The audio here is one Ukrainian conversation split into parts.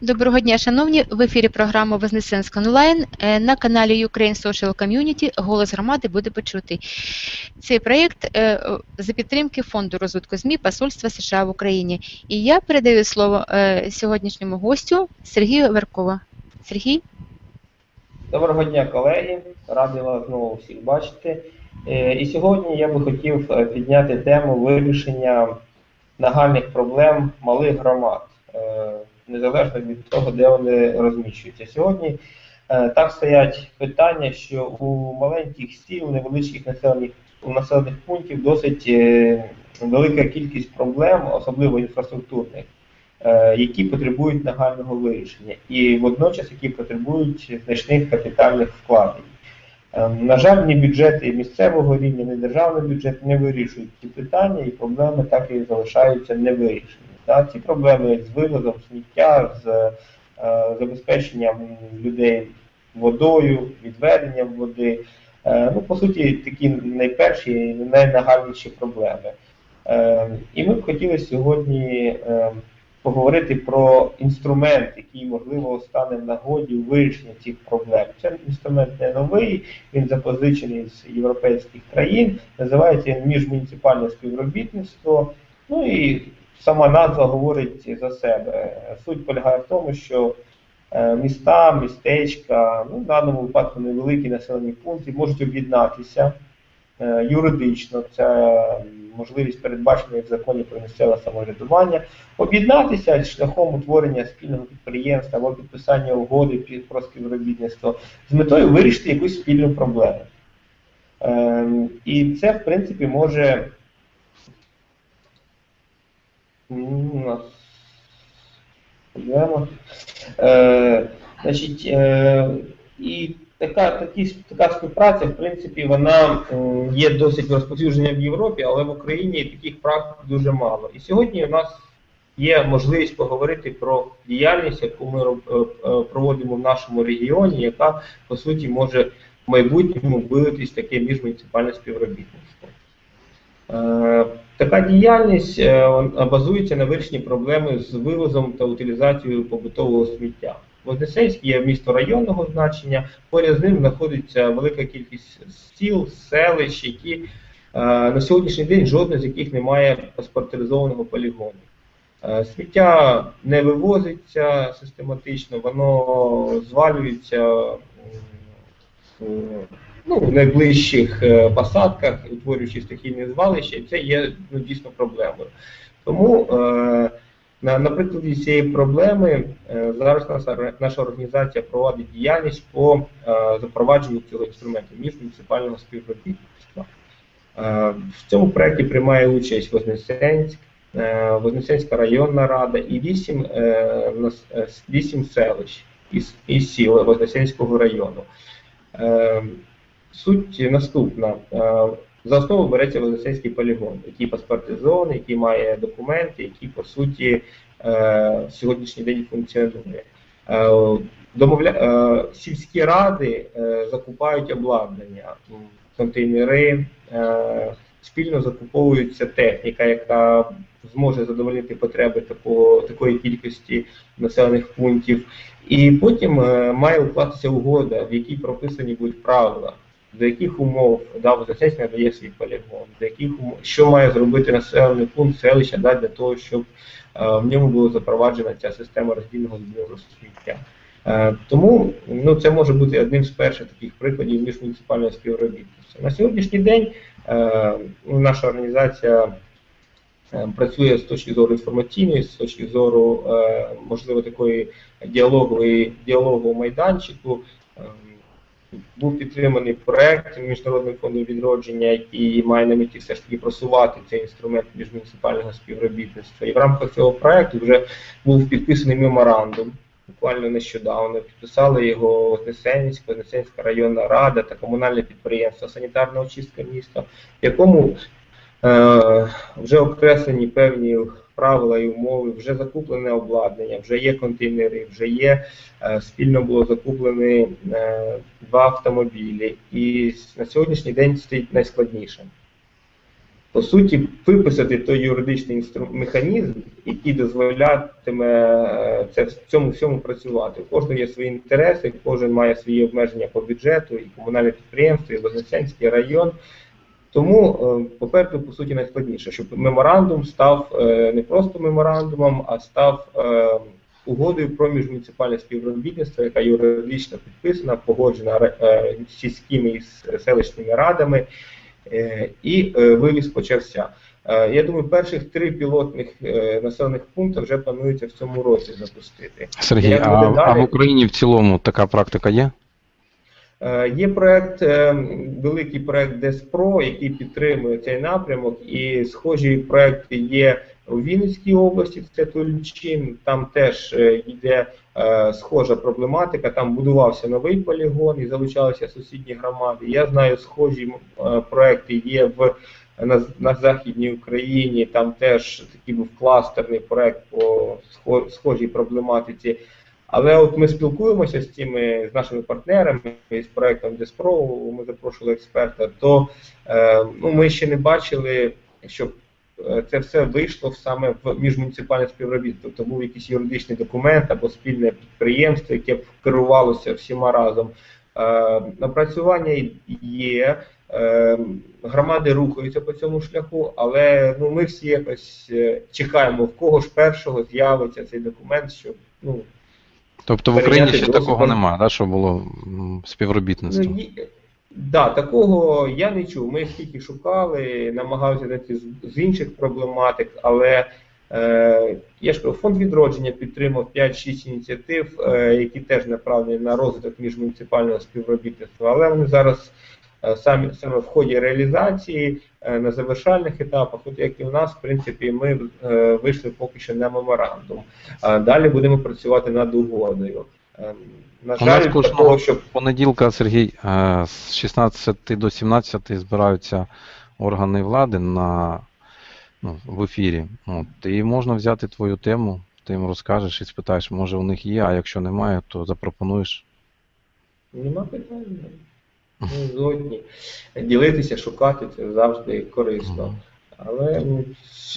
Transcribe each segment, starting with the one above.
Доброго дня, шановні. В ефірі програма Вознесенська онлайн Е, на каналі Ukraine Social Community Голос громади буде почутий. Цей проєкт е, за підтримки Фонду розвитку ЗМІ Посольства США в Україні. І я передаю слово е, сьогоднішньому гостю Сергію Веркова. Сергій, Доброго дня, колеги. Радий вас знову всіх бачити. І сьогодні я би хотів підняти тему вирішення нагальних проблем малих громад, незалежно від того, де вони розміщуються. Сьогодні е, так стоять питання, що у маленьких сіл, невеличких населених населених пунктів досить е, велика кількість проблем, особливо інфраструктурних. е, Які потребують нагального вирішення, і водночас які потребують значних капітальних вкладень. Е, На жаль, ні бюджети місцевого рівня, ні державний бюджет не вирішують ці питання, і проблеми так і залишаються невирішеними. Та, ці проблеми з вивозом сміття, з е, забезпеченням людей водою, відведенням води. Е, ну, по суті, такі найперші і найнагальніші проблеми. Е, і ми б хотіли сьогодні е, поговорити про інструмент, який можливо стане в нагоді у вирішенні цих проблем. Це інструмент не новий, він запозичений з європейських країн, називається міжмуніципальне співробітництво. Ну і сама назва говорить за себе. Суть полягає в тому, що е, міста, містечка, ну в даному випадку невеликі населені пункти можуть об'єднатися юридично. Це можливість передбачена в законі про місцеве самоврядування, об'єднатися шляхом утворення спільного підприємства або підписання угоди про співробітництво з метою вирішити якусь спільну проблему. Ем, І це, в принципі, може. Е, Значить, е, і така, такі, така співпраця, в принципі, вона є досить розповсюджена в Європі, але в Україні таких практик дуже мало. І сьогодні у нас є можливість поговорити про діяльність, яку ми е, е, проводимо в нашому регіоні, яка по суті може в майбутньому вилитись таке міжмуніципальне співробітництво. Е, Така діяльність базується на вирішенні проблеми з вивозом та утилізацією побутового сміття. Вознесенськ є місто районного значення, поряд з ним знаходиться велика кількість сіл, селищ, які е, на сьогоднішній день жодне з яких не має паспортизованого полігону. Е, Сміття не вивозиться систематично, воно звалюється ну, в найближчих е, посадках, утворюючи стихійне звалище, і це є ну, дійсно проблемою. Тому е, на, прикладі цієї проблеми е, зараз наша, організація проводить діяльність по е, запровадженню цього інструменту міжмуніципального співробітництва. Е, в цьому проєкті приймає участь Вознесенськ, Вознесенська районна рада і вісім, е, нас- е, с- вісім селищ із, сіл Вознесенського району. Суть наступна. За основу береться Вознесенський полігон, який паспортизований, який має документи, який по суті е, в сьогоднішній день функціонує. Е, Домовля... е, Сільські ради закупають обладнання, контейнери, спільно закуповується техніка, яка зможе задовольнити потреби такого, такої кількості населених пунктів. І потім має укластися угода, в якій прописані будуть правила, до яких умов да, Вознесенськ надає свій полігон, до яких умов, що має зробити населений пункт селища да, для того, щоб е, в ньому була запроваджена ця система роздільного збору сміття. Е, Тому ну, це може бути одним з перших таких прикладів міжмуніципального співробітництва. На сьогоднішній день е, ну, наша організація працює з точки зору інформаційної, з точки зору можливо такої діалогової діалогового майданчику. Був підтриманий проект Міжнародним фондом відродження, який має на меті все ж таки просувати цей інструмент міжмуніципального співробітництва. І в рамках цього проекту вже був підписаний меморандум. Буквально нещодавно підписали його Вознесенськ, Вознесенська районна рада та комунальне підприємство Санітарна очистка міста, в якому е, вже окреслені певні правила і умови, вже закуплене обладнання, вже є контейнери, вже є е, спільно було закуплені е, два автомобілі. І на сьогоднішній день стоїть найскладніше. по суті, виписати той юридичний механізм, який дозволятиме е, це в цьому всьому працювати. У кожного є свої інтереси, кожен має свої обмеження по бюджету, і комунальне підприємство, і Вознесенський район. Тому е, попереду, по суті, найскладніше, щоб меморандум став е, не просто меморандумом, а став е, угодою про міжмуніципальне співробітництво, яка юридично підписана, погоджена сільськими і селищними радами, і вивіз почався. Я думаю, перших три пілотних населених пункти вже планується в цьому році запустити. Сергій, а, а в Україні в цілому така практика є? Е, Є проект, е, великий проект Деспро, який підтримує цей напрямок, і схожі проекти є у Вінницькій області, це Тульчин. Там теж е, йде схожа проблематика. Там будувався новий полігон і залучалися сусідні громади. Я знаю, схожі проекти є в на, на Західній Україні. Там теж такий був кластерний проект по схо- схожій проблематиці. Але от ми спілкуємося з цими з нашими партнерами з проектом Деспро, ми запрошували експерта. То е, ну ми ще не бачили, щоб е, це все вийшло саме в міжмуніципальне співробітство. Тобто був якийсь юридичний документ або спільне підприємство, яке б керувалося всіма разом. Е, напрацювання є. Громади рухаються по цьому шляху, але ну ми всі якось чекаємо, в кого ж першого з'явиться цей документ, щоб ну Тобто в Україні ще досвід. такого немає, да, що було співробітництво? Ну, є- да, такого я не чув. Ми скільки шукали, намагалися знайти з, з інших проблематик, але е, я ж кажу, фонд відродження підтримав 5-6 ініціатив, е, які теж направлені на розвиток міжмуніципального співробітництва. Але вони зараз е, самі саме в ході реалізації е, на завершальних етапах, от як і у нас, в принципі, ми е, вийшли поки що на меморандум. Далі будемо працювати над угодою. На У нас жаль, кожного щоб понеділка, Сергій, з 16 до 17 збираються органи влади на, ну, в ефірі. От, і можна взяти твою тему, ти їм розкажеш і спитаєш, може у них є, а якщо немає, то запропонуєш. Нема питань. Ми згодні. Ділитися, шукати це завжди корисно. Але ну,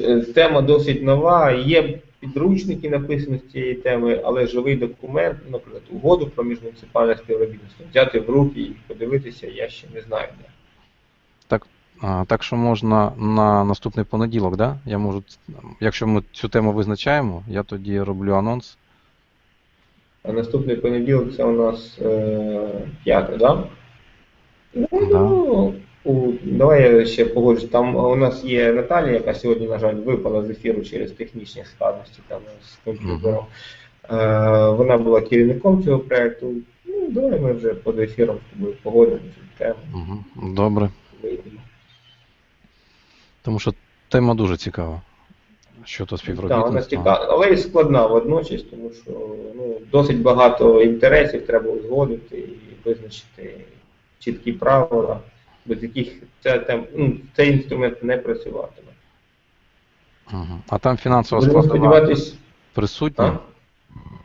е, тема досить нова. Є підручники написані з цієї теми, але живий документ, наприклад, угоду про міжмуніципальне співробітництво, взяти в руки і подивитися, я ще не знаю де. А, так що можна на наступний понеділок, да? Я можу, якщо ми цю тему визначаємо, я тоді роблю анонс. А наступний понеділок це у нас е, п'яте, да? Ну, у, давай я ще погоджусь. Там у нас є Наталія, яка сьогодні, на жаль, випала з ефіру через технічні складності там з комп'ютером. Е, вона була керівником цього проєкту. Ну, давай ми вже поза ефіром з тобою погодимо цю тему. Добре. вийдемо. Тому що тема дуже цікава. Щодо Так, вона цікава, але і складна водночас, тому що ну, досить багато інтересів треба узгодити і визначити чіткі правила, без яких ця там, ну, цей інструмент не працюватиме. Угу. А там фінансова Будемо складова сподіватись, присутня? а?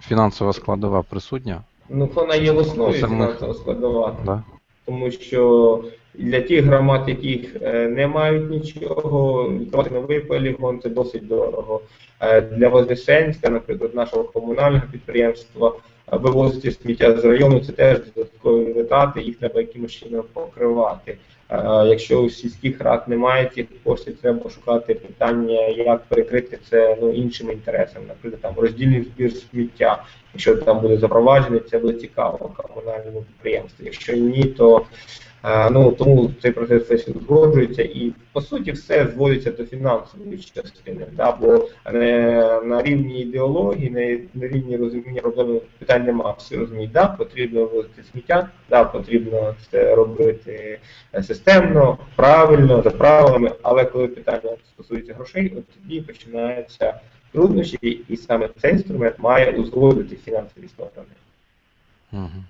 Фінансова складова присутня? ну вона є в основі фінансова складова. Да? Тому що для тих громад, яких е, не мають нічого, новий полігон це досить дорого. Е, Для Вознесенська, наприклад, нашого комунального підприємства, е, вивозити сміття з району це теж додаткові витрати, їх треба якимось чином покривати. Якщо у сільських рад немає цих коштів, треба шукати питання, як перекрити це ну, іншими інтересами, наприклад, там роздільний збір сміття. Якщо там буде запроваджений, це буде цікаво комунальному підприємству. Якщо ні, то е, ну тому цей процес все узгоджується і по суті все зводиться до фінансової частини. Да? Бо не на рівні ідеології, на рівні розуміння проблеми питань немає. Всі розуміють, да, потрібно вивозити сміття, да, потрібно це робити е, системно, правильно, за правилами, але коли питання стосується грошей, от тоді починаються труднощі, і саме цей інструмент має узгодити фінансові сторони. Угу.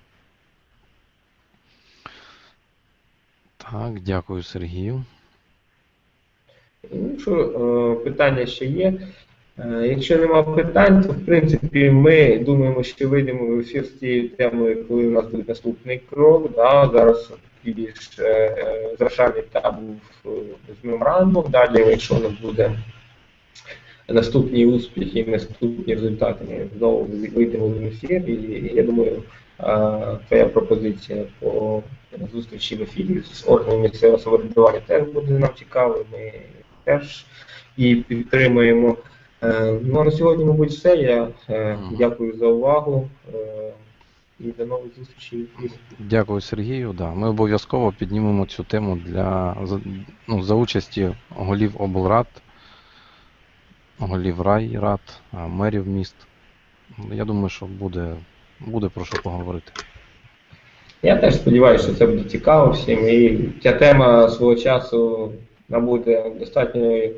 Так, дякую Сергію. Ну, Якщо е, питання ще є, Е, Якщо нема питань, то в принципі ми думаємо, що вийдемо в ефір з тією темою, коли у нас буде наступний крок. Да? Зараз більш е, завершальний етап був з меморандумом. Далі, якщо у нас буде наступні успіхи наступні результати, ми знову вийдемо в ефір. І я думаю, твоя пропозиція по зустрічі в ефірі з органами місцевого самоврядування теж буде нам цікавою. Ми теж і підтримуємо. Е, Ну а на сьогодні, мабуть, все. Я е, дякую за увагу е, і до нових зустрічей. Дякую Сергію. Да. Ми обов'язково піднімемо цю тему для ну, за участі голів облрад, голів райрад, мерів міст. Я думаю, що буде, буде про що поговорити. Я теж сподіваюся, що це буде цікаво всім. І ця тема свого часу набуде достатньої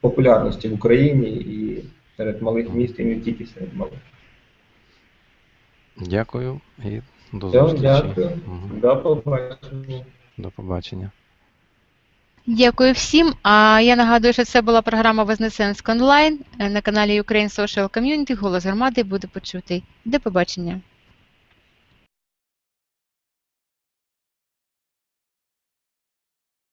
популярності в Україні і серед малих міст, і не тільки серед малих. Дякую і до зустрічі. дякую. Мгм. До побачення. До побачення. Дякую всім. А я нагадую, що це була програма Вознесенськ онлайн Е, на каналі Ukraine Social Community. Голос громади буде почутий. До побачення.